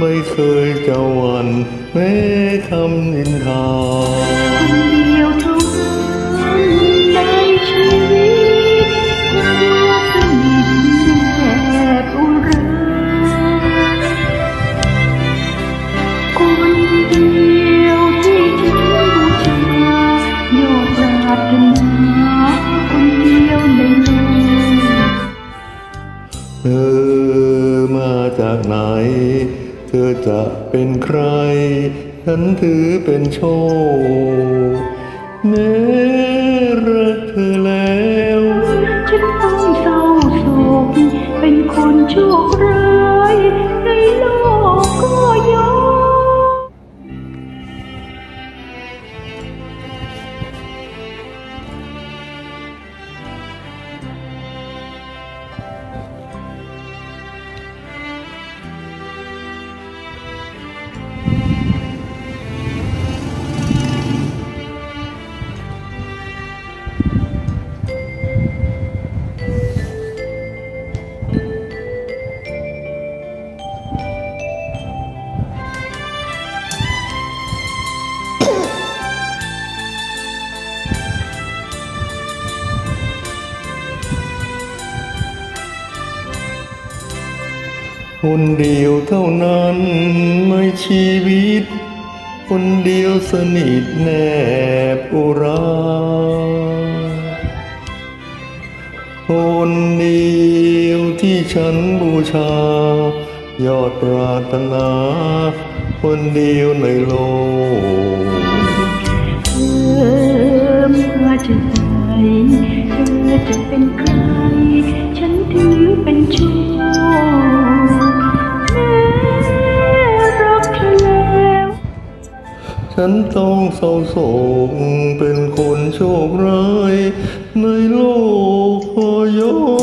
ไม่เคยจะหวั่นแม้คำนินทาคนเดียวเท่านั้นในชีวิตความสนิทแบบอุราคนเดียวที่ฉันบูชายอดปรารถนาคนเดียวในโลกเธอมาจากไหน เธอจะเป็นใคร ฉันถือเป็นโชคเมรักเธอแล้ว ฉันต้องเศร้าโศกเป็นคนโชคร้าย คนเดียวเท่านั้นไม่ชีวิต คนเดียวสนิทแนบอุราคนเดียวที่ฉันบูชา ยอดปรารถนา คนเดียวในโลกเธอมาจากไหนเธอจะเป็นใคร ฉันถือเป็นโช ฉันต้องเศร้าโศกเป็นคนโชคร้ายในโลกพยอ